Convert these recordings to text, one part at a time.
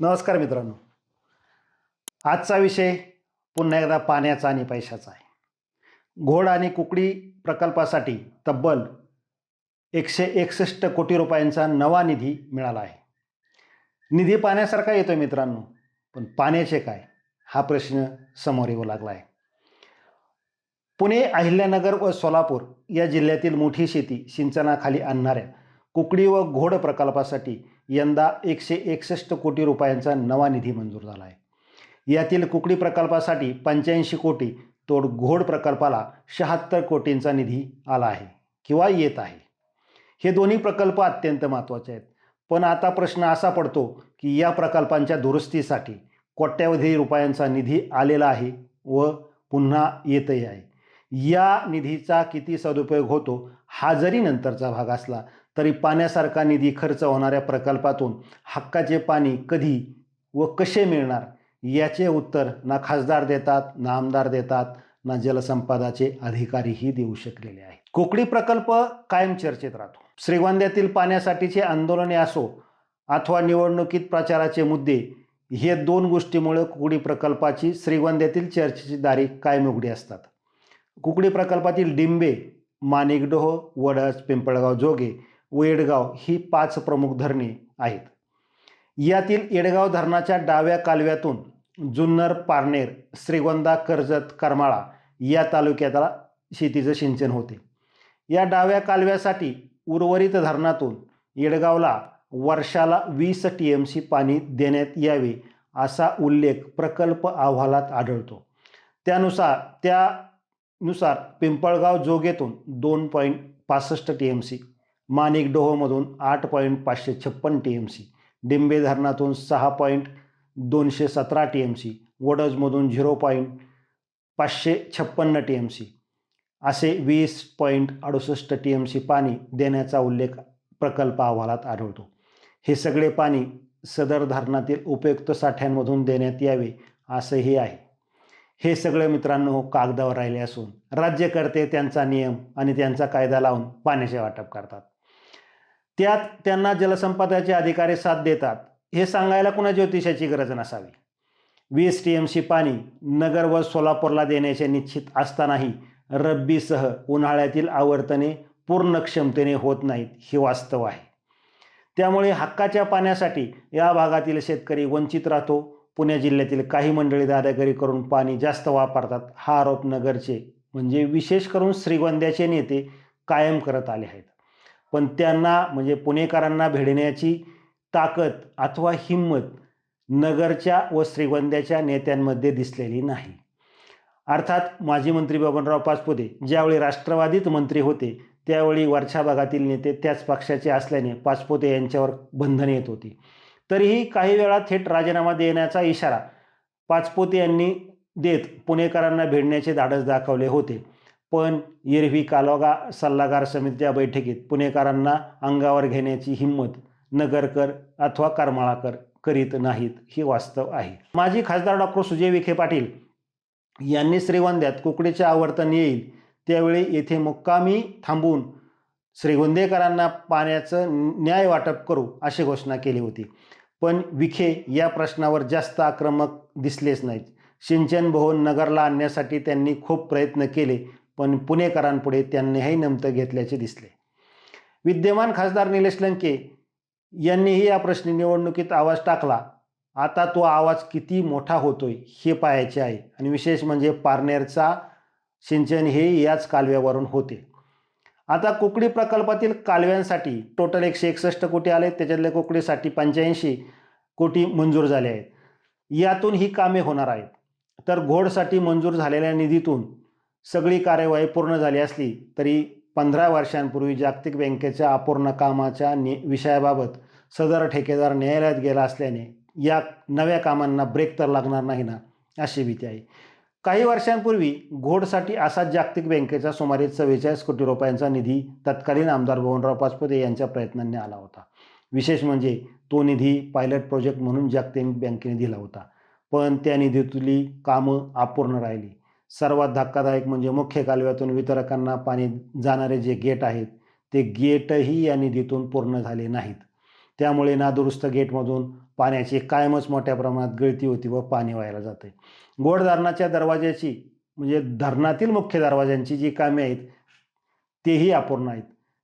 नमस्कार मित्रांनो. आजचा विषय पुन्हा एकदा पाण्याचा आणि पैशाचा आहे. घोड आणि कुकडी प्रकल्पासाठी तब्बल एकशे एकसष्ट कोटी रुपयांचा नवा निधी मिळाला आहे. निधी पाण्यासारखा येतो मित्रांनो पण पाण्याचे काय? हा प्रश्न समोर येऊ लागला आहे. पुणे अहिल्यानगर व सोलापूर या जिल्ह्यातील मोठी शेती सिंचनाखाली आणणाऱ्या कुकडी व घोड प्रकल्पासाठी यंदा एकशे एकसष्ट कोटी रुपयांचा नवा निधी मंजूर झाला आहे. यातील कुकडी प्रकल्पासाठी पंच्याऐंशी कोटी तोड घोड प्रकल्पाला शहात्तर कोटींचा निधी आला आहे किंवा येत आहे. हे दोन्ही प्रकल्प अत्यंत महत्त्वाचे आहेत. पण आता प्रश्न असा पडतो की या प्रकल्पांच्या दुरुस्तीसाठी कोट्यावधी रुपयांचा निधी आलेला आहे व पुन्हा येतही आहे. या निधीचा किती सदुपयोग होतो हा जरी नंतरचा भाग असला तरी पाण्यासारखा निधी खर्च होणाऱ्या प्रकल्पातून हक्काचे पाणी कधी व कसे मिळणार याचे उत्तर ना खासदार देतात ना आमदार देतात ना जलसंपदाचे अधिकारीही देऊ शकलेले आहेत. कोकडी प्रकल्प कायम चर्चेत राहतो. श्रीगोंद्यातील पाण्यासाठीचे आंदोलने असो अथवा निवडणुकीत प्रचाराचे मुद्दे हे दोन गोष्टीमुळे कुकडी प्रकल्पाची श्रीगोंद्यातील चर्चेची दारी कायम उघडी असतात. कुकडी प्रकल्पातील डिंबे माणिकडोह वडस पिंपळगाव जोगे वेडगाव ही पाच प्रमुख धरणे आहेत. यातील येडगाव धरणाच्या डाव्या कालव्यातून जुन्नर पारनेर श्रीगोंदा कर्जत करमाळा या तालुक्याला शेतीचं सिंचन होते. या डाव्या कालव्यासाठी उर्वरित धरणातून येडगावला वर्षाला वीस टी एम सी पाणी देण्यात यावे असा उल्लेख प्रकल्प अहवालात आढळतो. त्यानुसार त्यानुसार पिंपळगाव जोगेतून दोन पॉईंट पासष्ट टी एम सी माणिक डोहोमधून आठ पॉईंट पाचशे छप्पन टी एम सी डिंबे धरणातून सहा पॉईंट दोनशे सतरा टी एम सी वडजमधून झिरो पॉईंट पाचशे छप्पन्न टी एम सी असे वीस पॉईंट अडुसष्ट टी एम सी पाणी देण्याचा उल्लेख प्रकल्प अहवालात आढळतो. हे सगळे पाणी सदर धरणातील उपयुक्त साठ्यांमधून देण्यात यावे असंही आहे. हे सगळे मित्रांनो कागदावर राहिले असून राज्यकर्ते त्यांचा नियम आणि त्यांचा कायदा लावून पाण्याचे वाटप करतात. त्यात त्यांना जलसंपदाचे अधिकारी साथ देतात. हे सांगायला कुणा ज्योतिषाची गरज नसावी. वीस टी एम सी पाणी नगर व सोलापूरला देण्याचे निश्चित असतानाही रब्बीसह उन्हाळ्यातील आवर्तने पूर्ण क्षमतेने होत नाहीत हे वास्तव आहे. त्यामुळे हक्काच्या पाण्यासाठी या भागातील शेतकरी वंचित राहतो. पुणे जिल्ह्यातील काही मंडळी दादागिरी करून पाणी जास्त वापरतात हा आरोप नगरचे म्हणजे विशेष करून श्रीगोंद्याचे नेते कायम करत आले आहेत. पण त्यांना म्हणजे पुणेकरांना भेडण्याची ताकद अथवा हिंमत नगरच्या व श्रीगोंद्याच्या नेत्यांमध्ये दिसलेली नाही. अर्थात माजी मंत्री बबनराव पाचपुते ज्यावेळी राष्ट्रवादीत मंत्री होते त्यावेळी वरच्या भागातील नेते त्याच पक्षाचे असल्याने पाचपुते यांच्यावर बंधने येत होती. तरीही काही वेळा थेट राजीनामा देण्याचा इशारा पाचपोते यांनी देत पुणेकरांना भेडण्याचे धाडस दाखवले होते. पण एरवी कालोगा सल्लागार समितीच्या बैठकीत पुणेकरांना अंगावर घेण्याची हिंमत नगरकर अथवा करमाळाकर करीत नाहीत हे वास्तव आहे. माजी खासदार डॉक्टर सुजय विखे पाटील यांनी श्रीगोंद्यात कुकडीचे आवर्तन येईल त्यावेळी येथे मुक्कामी थांबून श्रीगोंदेकरांना पाण्याचं न्याय वाटप करू अशी घोषणा केली होती. पण विखे या प्रश्नावर जास्त आक्रमक दिसलेच नाहीत. सिंचन भवन नगरला आणण्यासाठी त्यांनी खूप प्रयत्न केले पण पुणेकरांपुढे त्यांनीही नमतं घेतल्याचे दिसले. विद्यमान खासदार निलेश लंके यांनीही या प्रश्नी निवडणुकीत आवाज टाकला. आता तो आवाज किती मोठा होतोय हे पाहायचे आहे आणि विशेष म्हणजे पारनेरचा सिंचन हे याच कालव्यावरून होते. आता कुकडी प्रकल्पातील कालव्यांसाठी टोटल एकशे एकसष्ट कोटी आले त्याच्यातल्या कुकडीसाठी पंच्याऐंशी कोटी मंजूर झाले आहेत. यातून ही कामे होणार आहेत. तर घोडसाठी मंजूर झालेल्या निधीतून सगळी कार्यवाही पूर्ण झाली असली तरी पंधरा वर्षांपूर्वी जागतिक बँकेच्या अपूर्ण कामाच्या नि विषयाबाबत सदर ठेकेदार न्यायालयात गेला असल्याने या नव्या कामांना ब्रेक तर लागणार नाही ना अशी भीती आहे. काही वर्षांपूर्वी घोडसाठी असाच जागतिक बँकेचा सुमारे चव्वेचाळीस कोटी रुपयांचा निधी तत्कालीन आमदार भवनराव पाचपुते यांच्या प्रयत्नांनी आला होता. विशेष म्हणजे तो निधी पायलट प्रोजेक्ट म्हणून जागतिक बँकेने दिला होता. पण त्या निधीतली कामं अपूर्ण राहिली. सर्वात धक्कादायक म्हणजे मुख्य कालव्यातून वितरकांना पाणी जाणारे जे गेट आहेत ते गेटही या निधीतून पूर्ण झाले नाहीत. त्यामुळे नादुरुस्त गेटमधून पाण्याची कायमच मोठ्या प्रमाणात गळती होती व पाणी व्हायला जाते. गोड धरणाच्या दरवाज्याची म्हणजे धरणातील मुख्य दरवाज्यांची जी कामे आहेत तेही अपूर्ण आहेत.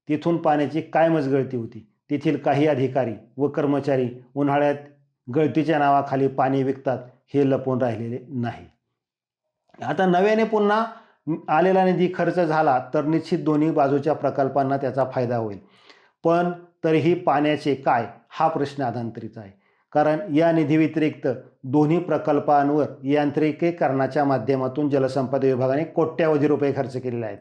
तिथून पाण्याची कायमच गळती होती. तेथील काही अधिकारी व कर्मचारी उन्हाळ्यात गळतीच्या नावाखाली पाणी विकतात हे लपून राहिलेले नाही आता नव्याने पुन्हा आलेला निधी खर्च झाला तर निश्चित दोन्ही बाजूच्या प्रकल्पांना त्याचा फायदा होईल. पण तरीही पाण्याचे काय? हा प्रश्न अधांतरित आहे. कारण या निधीव्यतिरिक्त दोन्ही प्रकल्पांवर यांत्रिकीकरणाच्या माध्यमातून जलसंपदा विभागाने कोट्यावधी रुपये खर्च केलेले आहेत.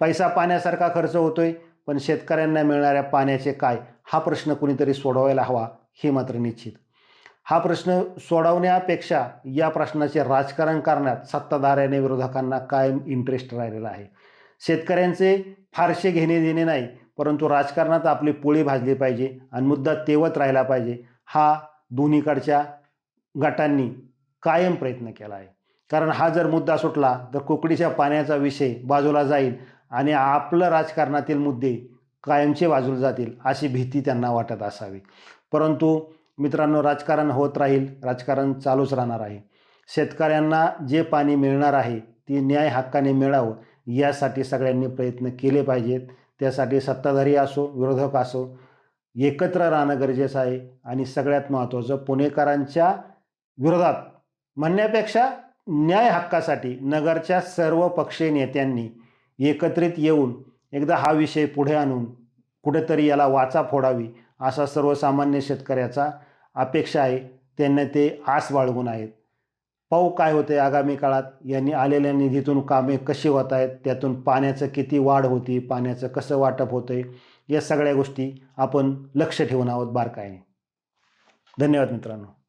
पैसा पाण्यासारखा खर्च होतोय पण शेतकऱ्यांना मिळणाऱ्या पाण्याचे काय? हा प्रश्न कुणीतरी सोडवायला हवा हे मात्र निश्चित. हा प्रश्न सोडवण्यापेक्षा या प्रश्नाचे राजकारण करण्यात सत्ताधाऱ्याने विरोधकांना कायम इंटरेस्ट राहिलेला आहे. शेतकऱ्यांचे फारसे घेणे देणे नाही परंतु राजकारणात आपली पोळी भाजली पाहिजे आणि मुद्दा तेवत राहिला पाहिजे हा दोन्हीकडच्या गटांनी कायम प्रयत्न केला आहे. कारण हा जर मुद्दा सुटला तर कोकडीच्या पाण्याचा विषय बाजूला जाईल आणि आपलं राजकारणातील मुद्दे कायमचे बाजूला जातील अशी भीती त्यांना वाटत असावी. परंतु मित्रांनो राजकारण होत राहील राजकारण चालूच राहणार आहे. शेतकऱ्यांना जे पाणी मिळणार आहे ती न्याय हक्काने मिळावं यासाठी सगळ्यांनी प्रयत्न केले पाहिजेत. त्यासाठी सत्ताधारी असो विरोधक असो एकत्र राहणं गरजेचं आहे. आणि सगळ्यात महत्त्वाचं पुणेकरांच्या विरोधात म्हणण्यापेक्षा न्याय हक्कासाठी नगरच्या सर्व पक्षीय नेत्यांनी एकत्रित येऊन एकदा हा विषय पुढे आणून कुठेतरी याला वाचा फोडावी असा सर्वसामान्य शेतकऱ्याचा अपेक्षा आहे त्यांना ते आस बाळगून आहेत. पाहू काय होते आगामी काळात. यांनी आलेल्या निधीतून कामे कशी होत आहेत त्यातून पाण्याचं किती वाढ होती पाण्याचं कसं वाटप होतं आहे या सगळ्या गोष्टी आपण लक्ष ठेवून आहोत बारकाईने. धन्यवाद मित्रांनो.